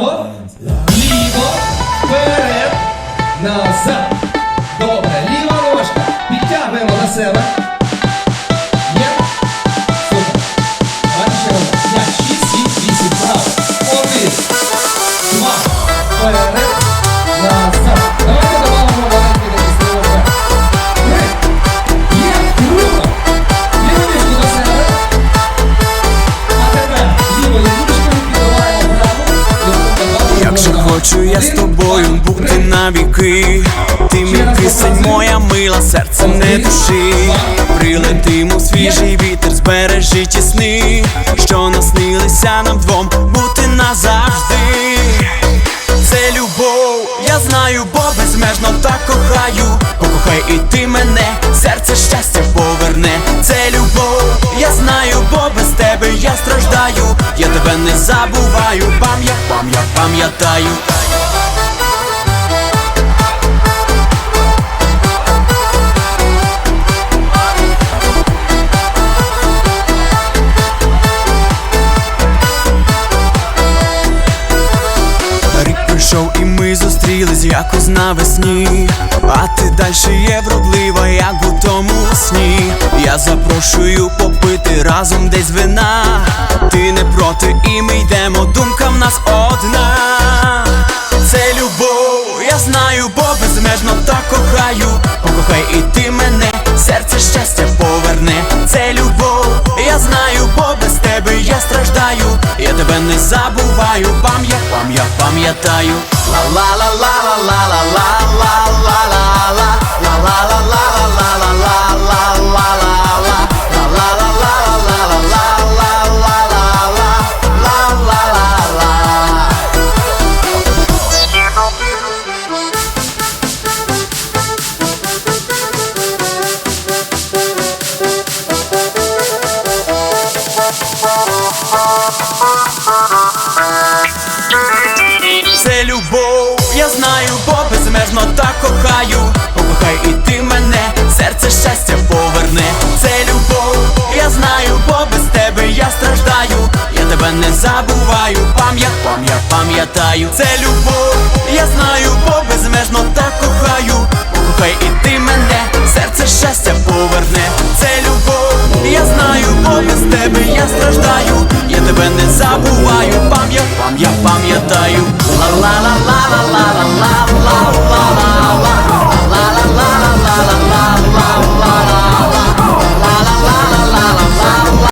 Вправо, ліво, вперед, назад. Добре, ліва ножка. Підтягуємо на себе. Супер. Раз. П'ять, шість, сім, вісім. Вправо. Один, два, вперед, хочу я з тобою бути навіки Ти мій кисень, моя мила, серце не души. Прилетимо свіжий вітер, збережи ті сни Що наснилися нам двом. Бути назавжди. Це любов, я знаю, бо безмежно так кохаю. Покохай і ти мене, серце щастя поверне. Це любов, страждаю Я тебе не забуваю, пам'ят, пам'ят, пам'ятаю. Рік прийшов і ми зустрілись якось навесні А ти дальше є вродлива, як сні Я запрошую попити разом десь вина. Ти не проти, і ми йдемо, думка в нас одна. Це любов, я знаю, бо безмежно так кохаю. Покохай і ти мене, серце щастя поверне. Це любов, я знаю, бо без тебе я страждаю. Я тебе не забуваю, пам'ят, пам'ят, пам'ятаю. Ла Це любов, я знаю, бо безмежно так кохаю. Покохай і ти мене, серце щастя поверне. Це любов, я знаю, бо без тебе я страждаю. Я тебе не забуваю, пам'ят, пам'ят, пам'ятаю. Це любов, я знаю, бо безмежно так кохаю без тебе я страждаю. Я тебе не забуваю, пам'ят, пам'ят, пам'ятаю. Ла ла ла ла